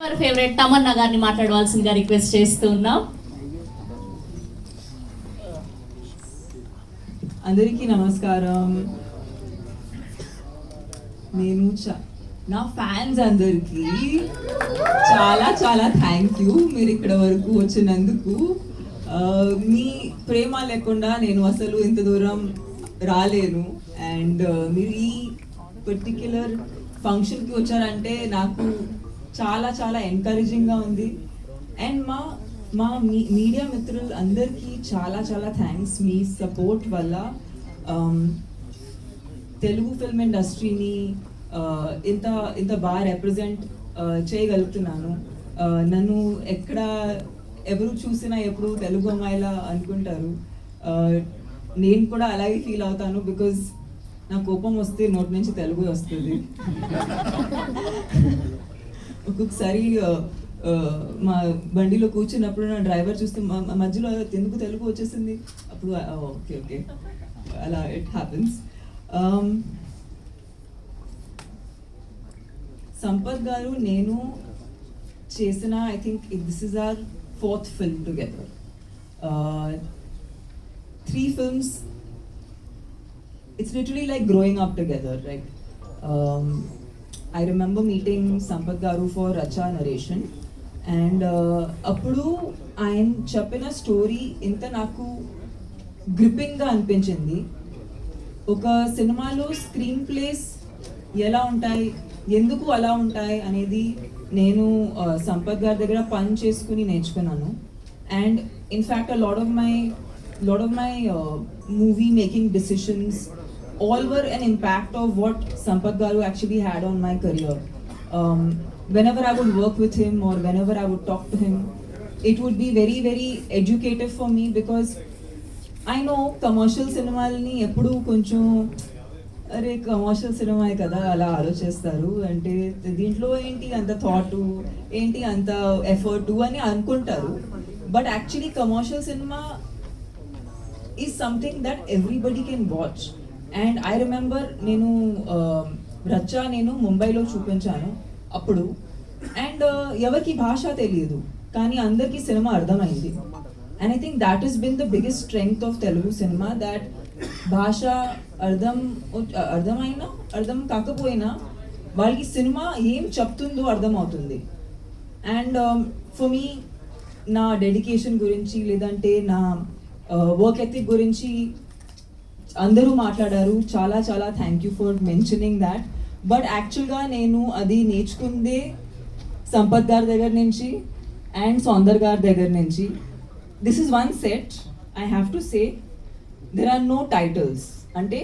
వారి ఫేవరెట్ తమన్నా గారిని మాట్లాడవలసిందిగా రిక్వెస్ట్ చేస్తూ ఉన్నాం అందరికీ నమస్కారం. నేను చ- నా ఫ్యాన్స్ అందరికీ చాలా చాలా థ్యాంక్ యూ మీరు ఇక్కడ వరకు వచ్చినందుకు మీ ప్రేమ లేకుండా నేను అసలు ఇంత దూరం రాలేను. అండ్ మీరు ఈ పర్టిక్యులర్ ఫంక్షన్కి వచ్చారంటే నాకు చాలా చాలా ఎంకరేజింగ్గా ఉంది. అండ్ మా మా మీ మీడియా మిత్రులు అందరికీ చాలా చాలా థ్యాంక్స్ మీ సపోర్ట్ వల్ల um, తెలుగు ఫిల్మ్ ఇండస్ట్రీని uh, ఇంత ఇంత బాగా రిప్రజెంట్ uh, చేయగలుగుతున్నాను. Uh, నన్ను ఎక్కడ ఎవరు చూసినా ఎప్పుడు తెలుగు అమ్మాయిలా అనుకుంటారు. నేను కూడా అలాగే ఫీల్ అవుతాను బికాజ్ నా కోపం వస్తే నోటి నుంచి తెలుగు వస్తుంది. ఒక్కొక్కసారి మా బండిలో కూర్చున్నప్పుడు నా డ్రైవర్ చూస్తే మధ్యలో ఎందుకు తెలుగు వచ్చేసింది. అప్పుడు ఓకే ఓకే. అలా it happens um, Sampath garu నేను చేసిన I think this is our fourth film together three films it's literally like growing up together right I remember meeting Sampath garu for Racha narration and అప్పుడు ఆయన చెప్పిన story ఇంత నాకు గ్రిప్పింగ్గా అనిపించింది. ఒక సినిమాలో స్క్రీన్ ప్లేస్ ఎలా ఉంటాయి ఎందుకు అలా ఉంటాయి అనేది నేను సంపత్ గారి దగ్గర పని చేసుకుని నేర్చుకున్నాను. And in fact lot of my lot of my movie making decisions all were an impact of what Sampath Garu actually had on my career. Um, whenever I would work with him or whenever I would talk to him, it would be very, very educative for me because I know commercial సినిమాలని ఎప్పుడు కొంచెం అరే commercial cinema కదా అలా ఆలోచిస్తారు అంటే దీంట్లో ఏంటి అంత థాట్ ఏంటి అంత ఎఫర్ట్ అని అనుకుంటారు but actually commercial cinema is something that everybody can watch and I remember నేను రచ్చా నేను ముంబైలో చూపించాను అప్పుడు. అండ్ ఎవరికి భాష తెలియదు కానీ అందరికీ సినిమా అర్థమైంది. And I think that is been the biggest strength of Telugu cinema that భాష అర్థం అర్థమైనా అర్థం కాకపోయినా వాళ్ళకి సినిమా ఏం చెప్తుందో అర్థమవుతుంది. అండ్ ఫర్ మీ నా డెడికేషన్ గురించి లేదంటే నా వర్క్ ఎథిక్ గురించి అందరూ మాట్లాడారు. చాలా చాలా thank you for mentioning that but యాక్చువల్గా నేను అది నేర్చుకుందే సంపత్ గారి దగ్గర నుంచి అండ్ సౌందర్ గారి దగ్గర నుంచి. This is one set I have to say there are no titles అంటే